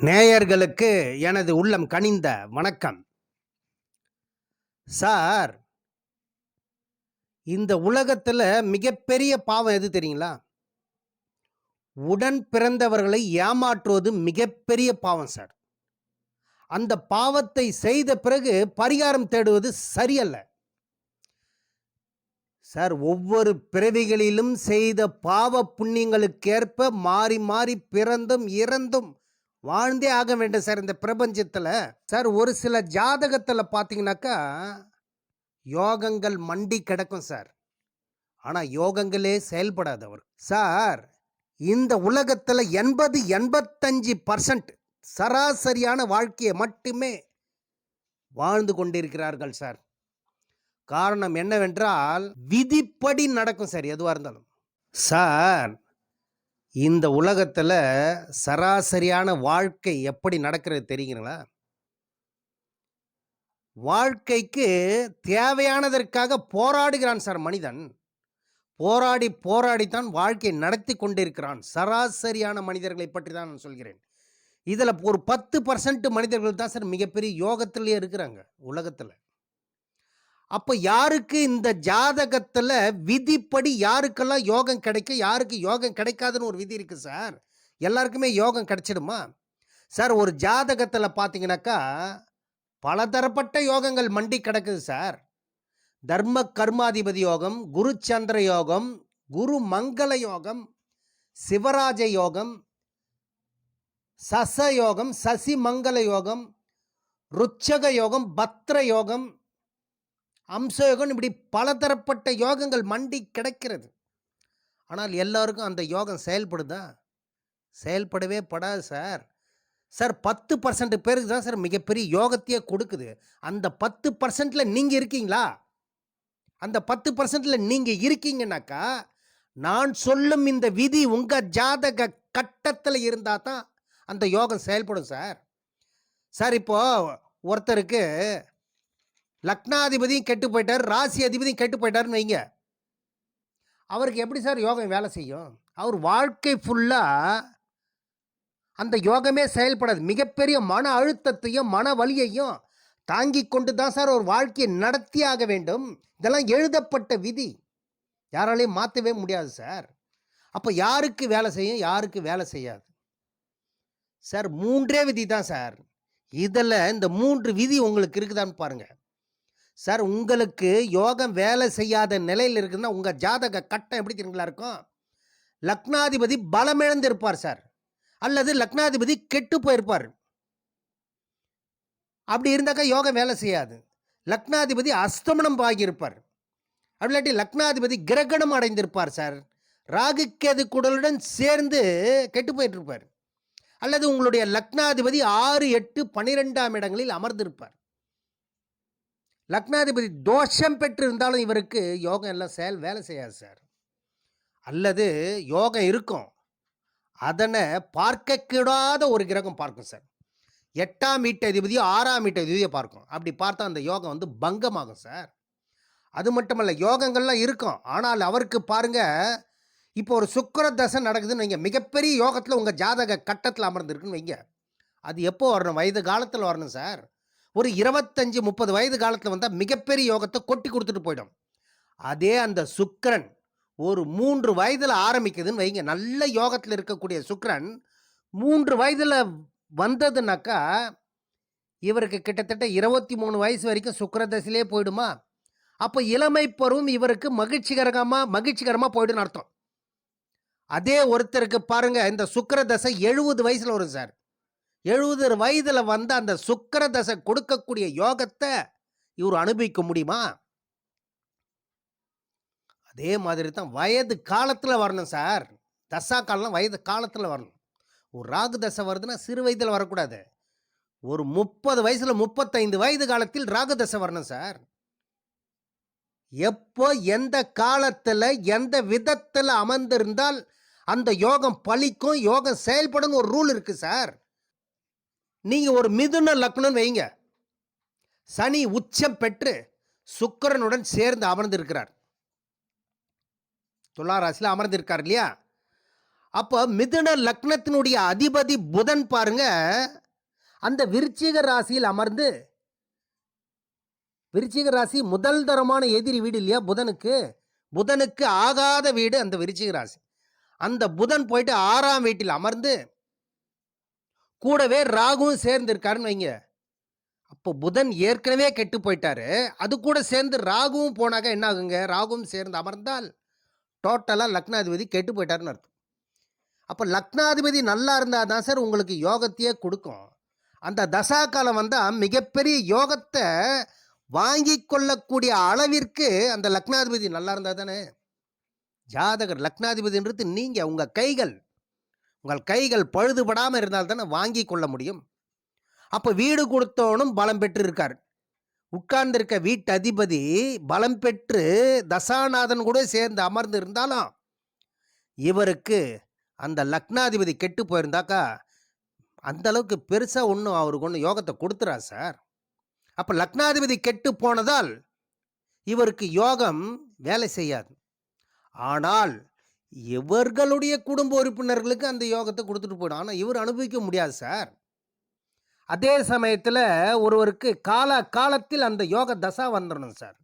நேயர்களுக்கு எனது உள்ளம் கனிந்த வணக்கம். சார் இந்த உலகத்தில் மிகப்பெரிய பாவம் எது தெரியுங்களா? உடன் பிறந்தவர்களை ஏமாற்றுவது மிகப்பெரிய பாவம் சார். அந்த பாவத்தை செய்த பிறகு பரிகாரம் தேடுவது சரியல்ல. சார் ஒவ்வொரு பிறவிகளிலும் செய்த பாவ புண்ணியங்களுக்கேற்ப மாறி மாறி பிறந்தும் இறந்தும் வாழ்ந்தே ஆக வேண்டும் சார் இந்த பிரபஞ்சத்தில். சார் ஒரு சில ஜாதகத்தில் பார்த்தீங்கன்னாக்கா யோகங்கள் மண்டி கிடக்கும் சார். ஆனால் யோகங்களே செயல்படாது அவர் சார் இந்த உலகத்தில் எண்பது எண்பத்தஞ்சு பர்சன்ட் சராசரியான வாழ்க்கையை மட்டுமே வாழ்ந்து கொண்டிருக்கிறார்கள் சார். காரணம் என்னவென்றால் விதிப்படி நடக்கும் சார் எதுவாக இருந்தாலும். சார் இந்த உலகத்தில் சராசரியான வாழ்க்கை எப்படி நடக்கிறது தெரியுங்களா? வாழ்க்கைக்கு தேவையானதற்காக போராடுகிறான் சார் மனிதன். போராடி போராடித்தான் வாழ்க்கை நடத்தி கொண்டிருக்கிறான். சராசரியான மனிதர்களை பற்றி தான் நான் சொல்கிறேன். இதில் ஒரு பத்து பர்சன்ட் மனிதர்கள் தான் சார் மிகப்பெரிய யோகத்திலேயே இருக்கிறாங்க உலகத்தில். அப்போ யாருக்கு இந்த ஜாதகத்தில் விதிப்படி யாருக்கெல்லாம் யோகம் கிடைக்கும் யாருக்கு யோகம் கிடைக்காதுன்னு ஒரு விதி இருக்குது சார். எல்லாருக்குமே யோகம் கிடைச்சிடுமா? சார் ஒரு ஜாதகத்தில் பார்த்தீங்கன்னாக்கா பலதரப்பட்ட யோகங்கள் மண்டி கிடக்குது சார். தர்ம கர்மாதிபதி யோகம் குரு சந்திர யோகம் குரு மங்கள யோகம் சிவராஜ யோகம் சச யோகம் சசி மங்கள யோகம் ருச்சக யோகம் பத்ர யோகம் அம்சயோகம் இப்படி பலதரப்பட்ட யோகங்கள் மண்டி கிடைக்கிறது. ஆனால் எல்லாருக்கும் அந்த யோகம் செயல்படுதா? செயல்படவே படாது சார். சார் பத்து பர்சன்ட் பேருக்கு தான் சார் மிகப்பெரிய யோகத்தையே கொடுக்குது. அந்த பத்து பர்சன்டில் நீங்கள் இருக்கீங்களா? அந்த பத்து பர்சன்டில் நீங்கள் இருக்கீங்கனாக்கா நான் சொல்லும் இந்த விதி உங்கள் ஜாதக கட்டத்தில் இருந்தால் தான் அந்த யோகம் செயல்படும் சார். சார் இப்போது ஒருத்தருக்கு லக்னாதிபதியும் கெட்டு போயிட்டார் ராசி அதிபதியும் கெட்டு போயிட்டாருன்னு வைங்க. அவருக்கு எப்படி சார் யோகம் வேலை செய்யும்? அவர் வாழ்க்கை ஃபுல்லாக அந்த யோகமே செயல்படாது. மிகப்பெரிய மன அழுத்தத்தையும் மன வலியையும் தாங்கி கொண்டு தான் சார் ஒரு வாழ்க்கையை நடத்தி ஆக வேண்டும். இதெல்லாம் எழுதப்பட்ட விதி. யாராலையும் மாற்றவே முடியாது சார். அப்போ யாருக்கு வேலை செய்யும்? யாருக்கு வேலை செய்யாது? சார் மூன்றே விதி தான் சார். இதில் இந்த மூன்று விதி உங்களுக்கு இருக்குதான்னு பாருங்கள் சார் உங்களுக்கு யோகம் வேலை செய்யாத நிலையில் இருக்குதுன்னா உங்கள் ஜாதக கட்டம் எப்படி தெரியுங்களா இருக்கும்? லக்னாதிபதி பலமிழந்து இருப்பார் சார். அல்லது லக்னாதிபதி கெட்டு போயிருப்பார். அப்படி இருந்தாக்கா யோகம் வேலை செய்யாது. லக்னாதிபதி அஸ்தமனம் ஆகியிருப்பார் அப்படி இல்லாட்டி லக்னாதிபதி கிரகணம் அடைந்திருப்பார் சார். ராகு கேது குடலுடன் சேர்ந்து கெட்டு போயிட்டு இருப்பார் அல்லது உங்களுடைய லக்னாதிபதி ஆறு எட்டு பனிரெண்டாம் இடங்களில் அமர்ந்திருப்பார். லக்னாதிபதி தோஷம் பெற்று இருந்தாலும் இவருக்கு யோகம் எல்லாம் செயல் வேலை செய்யாது சார். அல்லது யோகம் இருக்கும். அதனை பார்க்கக்கூடாத ஒரு கிரகம் பார்க்கும் சார். எட்டாம் வீட்டு அதிபதியோ ஆறாம் வீட்டு அதிபதியோ பார்க்கும். அப்படி பார்த்தா அந்த யோகம் வந்து பங்கமாகும் சார். அது மட்டுமல்ல யோகங்கள்லாம் இருக்கும். ஆனால் அவருக்கு பாருங்கள் இப்போ ஒரு சுக்கர தசை நடக்குதுன்னு வைங்க. மிகப்பெரிய யோகத்தில் உங்கள் ஜாதக கட்டத்தில் அமர்ந்துருக்குன்னு வைங்க. அது எப்போ வரணும்? வயது காலத்தில் வரணும் சார். ஒரு இருபத்தஞ்சு முப்பது வயது காலத்தில் வந்தால் மிகப்பெரிய யோகத்தை கொட்டி கொடுத்துட்டு போயிடும். அதே அந்த சுக்கரன் ஒரு மூன்று வயதில் ஆரம்பிக்குதுன்னு வைங்க. நல்ல யோகத்தில் இருக்கக்கூடிய சுக்கரன் மூன்று வயதில் வந்ததுனாக்கா இவருக்கு கிட்டத்தட்ட இருபத்தி மூணு வயசு வரைக்கும் சுக்கரதசிலே போயிடுமா? அப்போ இளமை பருவம் இவருக்கு மகிழ்ச்சிகரமாக மகிழ்ச்சிகரமாக போயிடுன்னு அர்த்தம். அதே ஒருத்தருக்கு பாருங்கள் இந்த சுக்கர தசை எழுபது வயசில் வரும் சார். எழுபது வயதில் வந்து அந்த சுக்கர தசை கொடுக்கக்கூடிய யோகத்தை இவர் அனுபவிக்க முடியுமா? அதே மாதிரி தான் வயது காலத்தில் வரணும் சார். தசா காலம் வயது காலத்தில் வரணும். ஒரு ராகு தசை வருதுன்னா சிறு வயதில் வரக்கூடாது. ஒரு முப்பது வயசில் முப்பத்தைந்து வயது காலத்தில் ராகு தசை வரணும் சார். எப்போ எந்த காலத்தில் எந்த விதத்தில் அமர்ந்திருந்தால் அந்த யோகம் பழிக்கும் யோகம் செயல்படும் ஒரு ரூல் இருக்குது சார். நீங்கள் ஒரு மிதுன லக்னம்னு வைங்க. சனி உச்சம் பெற்று சுக்கிரனுடன் சேர்ந்து அமர்ந்திருக்கிறார். துளாராசியில் அமர்ந்திருக்கார் இல்லையா? அப்போ மிதுன லக்னத்தினுடைய அதிபதி புதன் பாருங்க அந்த விருச்சிக ராசியில் அமர்ந்து விருச்சிக ராசி முதல் தரமான எதிரி வீடு இல்லையா புதனுக்கு? புதனுக்கு ஆகாத வீடு அந்த விருச்சிக ராசி. அந்த புதன் போயிட்டு ஆறாம் வீட்டில் அமர்ந்து கூடவே ராகுவும் சேர்ந்து இருக்காருன்னு வைங்க. அப்போ புதன் ஏற்கனவே கெட்டு போயிட்டாரு. அது கூட சேர்ந்து ராகுவும் போனாக்க என்ன ஆகுங்க? ராகுவும் சேர்ந்து அமர்ந்தால் டோட்டலாக லக்னாதிபதி கெட்டு போயிட்டாருன்னு அர்த்தம். அப்போ லக்னாதிபதி நல்லா இருந்தால் தான் சார் உங்களுக்கு யோகத்தையே கொடுக்கும். அந்த தசா காலம் வந்தால் மிகப்பெரிய யோகத்தை வாங்கி கொள்ளக்கூடிய அளவிற்கு அந்த லக்னாதிபதி நல்லா இருந்தால் தானே? ஜாதகர் லக்னாதிபதின்றது நீங்கள் உங்கள் கைகள். உங்கள் கைகள் பழுதுபடாமல் இருந்தால் தானே வாங்கி கொள்ள முடியும். அப்போ வீடு கொடுத்தவனும் பலம் பெற்று இருக்கார் உட்கார்ந்திருக்க வீட்டு அதிபதி பலம் பெற்று தசாநாதன் கூட சேர்ந்து அமர்ந்து இருந்தாலும் இவருக்கு அந்த லக்னாதிபதி கெட்டு போயிருந்தாக்கா அந்தளவுக்கு பெருசாக ஒன்றும் அவருக்கு ஒன்றும் யோகத்தை கொடுத்துறா சார். அப்போ லக்னாதிபதி கெட்டு போனதால் இவருக்கு யோகம் வேலை செய்யாது. ஆனால் இவர்களுடைய குடும்ப உறுப்பினர்களுக்கு அந்த யோகத்தை கொடுத்துட்டு போயிடும். ஆனால் இவர் அனுபவிக்க முடியாது சார். அதே சமயத்தில் ஒருவருக்கு கால காலத்தில் அந்த யோக தசா வந்துடணும் சார்.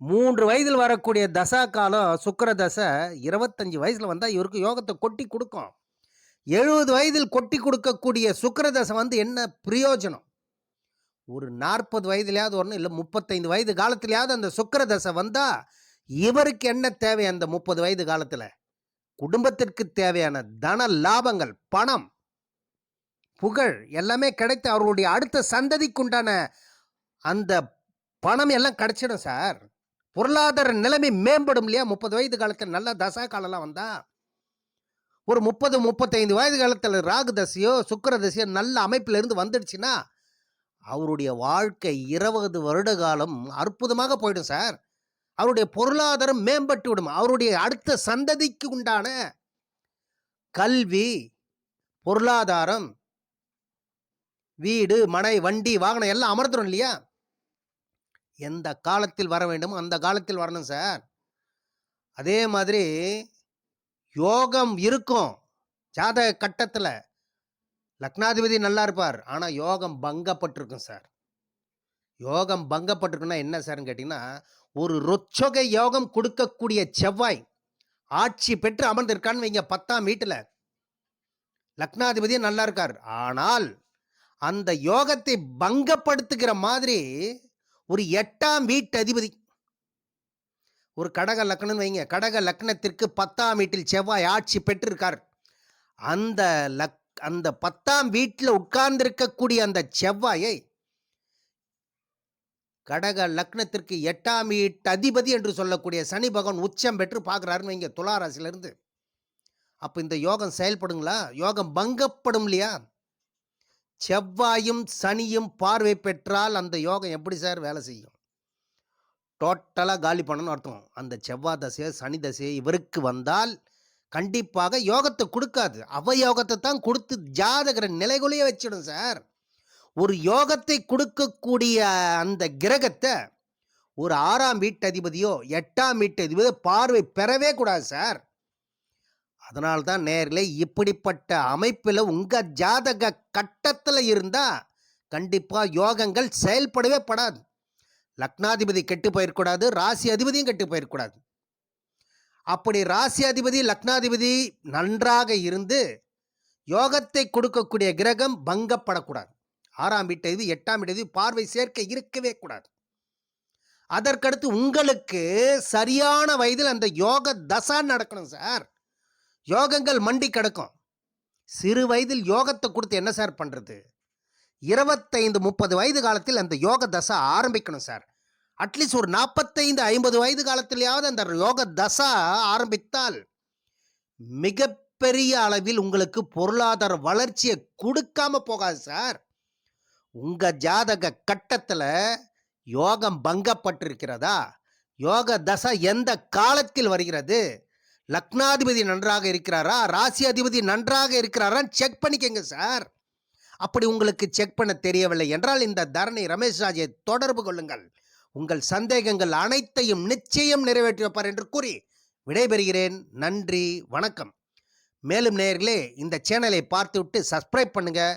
மூன்று வயதில் வரக்கூடிய தசா காலம் சுக்கர தசை இருபத்தஞ்சி வயசில் வந்தால் இவருக்கு யோகத்தை கொட்டி கொடுக்கும். எழுபது வயதில் கொட்டி கொடுக்கக்கூடிய சுக்கர தசை வந்து என்ன பிரயோஜனம்? ஒரு நாற்பது வயதுலையாவது வரணும் இல்லை முப்பத்தைந்து வயது காலத்துலையாவது அந்த சுக்கர தசை வந்தால் இவருக்கு என்ன தேவை அந்த முப்பது வயது காலத்தில்? குடும்பத்திற்கு தேவையான தன லாபங்கள் பணம் புகழ் எல்லாமே கிடைத்து அவர்களுடைய அடுத்த சந்ததிக்குண்டான அந்த பணம் எல்லாம் கிடைச்சிடும் சார். பொருளாதார நிலைமை மேம்படும் இல்லையா? முப்பது வயது காலத்தில் நல்ல தசா காலம்லாம் வந்தா ஒரு முப்பது முப்பத்தைந்து வயது காலத்தில் ராகு தசையோ சுக்கர தசையோ நல்ல அமைப்பில் இருந்து வந்துடுச்சுன்னா அவருடைய வாழ்க்கை இருபது வருட காலம் அற்புதமாக போயிடும் சார். அவருடைய பொருளாதாரம் மேம்பட்டு விடும். அவருடைய அடுத்த சந்ததிக்கு உண்டான கல்வி பொருளாதாரம் வீடு மனை வண்டி வாகனம் எல்லாம் அமர்ந்துடும் இல்லையா? எந்த காலத்தில் வர வேண்டுமோ அந்த காலத்தில் வரணும் சார். அதே மாதிரி யோகம் இருக்கும். ஜாதக கட்டத்தில். லக்னாதிபதி நல்லா இருப்பார். ஆனால் யோகம் பங்கப்பட்டிருக்கும் சார். யோகம் பங்கப்பட்டிருக்குன்னா என்ன சார்னு கேட்டிங்கன்னா ஒரு ரொச்சொகை யோகம் கொடுக்கக்கூடிய செவ்வாய் ஆட்சி பெற்று அமர்ந்திருக்கான்னு வைங்க பத்தாம் வீட்டில். லக்னாதிபதி நல்லா இருக்கார். ஆனால் அந்த யோகத்தை பங்கப்படுத்துகிற மாதிரி ஒரு எட்டாம் வீட்டு அதிபதி. ஒரு கடக லக்னம்னு வைங்க கடக லக்னத்திற்கு பத்தாம் வீட்டில் செவ்வாய் ஆட்சி பெற்றிருக்கார். அந்த லக் அந்த பத்தாம் வீட்டில் உட்கார்ந்திருக்கக்கூடிய அந்த செவ்வாயை கடக லக்னத்திற்கு எட்டாம் வீட்டு அதிபதி என்று சொல்லக்கூடிய சனி பகவான் உச்சம் பெற்று பார்க்குறாருன்னு வைங்க துலா அப்போ இந்த யோகம் செயல்படுங்களா? யோகம் பங்கப்படும் இல்லையா? செவ்வாயும் சனியும் பார்வை பெற்றால் அந்த யோகம் எப்படி சார் வேலை செய்யும்? டோட்டலாக காலி பண்ணணும்னு அர்த்தம். அந்த செவ்வாய் தசையை சனி தசையை இவருக்கு வந்தால் கண்டிப்பாக யோகத்தை கொடுக்காது. அவ யோகத்தை தான் கொடுத்து ஜாதகரை நிலைகுலைய வச்சிடும் சார். ஒரு யோகத்தை கொடுக்கக்கூடிய அந்த கிரகத்தை ஒரு ஆறாம் வீட்டதிபதியோ எட்டாம் வீட்டதிபதியோ பார்வை பெறவே கூடாது சார். அதனால்தான் நேரில் இப்படிப்பட்ட அமைப்பில் உங்கள் ஜாதக கட்டத்தில் இருந்தால் கண்டிப்பாக யோகங்கள் செயல்படவே படாது. லக்னாதிபதி கெட்டு போயிடக்கூடாது ராசி அதிபதியும் கெட்டு போயிடக்கூடாது அப்படி ராசி அதிபதி லக்னாதிபதி நன்றாக இருந்து யோகத்தை கொடுக்கக்கூடிய கிரகம் பங்கப்படக்கூடாது. ஆறாம் இது எட்டாம் வீட்டு பார்வை சேர்க்கை இருக்கவே கூடாது. அதற்கடுத்து உங்களுக்கு சரியான வயதில் அந்த யோக தசா நடக்கணும் சார். யோகங்கள் மண்டி கிடக்கும். சிறு வயதில் யோகத்தை கொடுத்து என்ன சார் பண்ணுறது இருபத்தைந்து முப்பது வயது காலத்தில் அந்த யோக தசா ஆரம்பிக்கணும் சார். அட்லீஸ்ட் ஒரு நாற்பத்தைந்து ஐம்பது வயது காலத்திலேயாவது அந்த யோக தசா ஆரம்பித்தால் மிகப்பெரிய அளவில் உங்களுக்கு பொருளாதார வளர்ச்சியை கொடுக்காம போகாது சார். உங்கள் ஜாதக கட்டத்தில் யோகம் பங்கப்பட்டிருக்கிறதா? யோக தசை எந்த காலத்தில் வருகிறது? லக்னாதிபதி நன்றாக இருக்கிறாரா? ராசி அதிபதி நன்றாக இருக்கிறாரான்னு செக் பண்ணிக்கங்க சார் அப்படி உங்களுக்கு செக் பண்ண தெரியவில்லை என்றால் இந்த தரணி ரமேஷ் ராஜை தொடர்பு கொள்ளுங்கள். உங்கள் சந்தேகங்கள் அனைத்தையும் நிச்சயம் நிறைவேற்றி வைப்பார் என்று கூறி விடைபெறுகிறேன். நன்றி வணக்கம். மேலும் நேயர்களே இந்த சேனலை பார்த்துவிட்டு சப்ஸ்கிரைப் பண்ணுங்கள்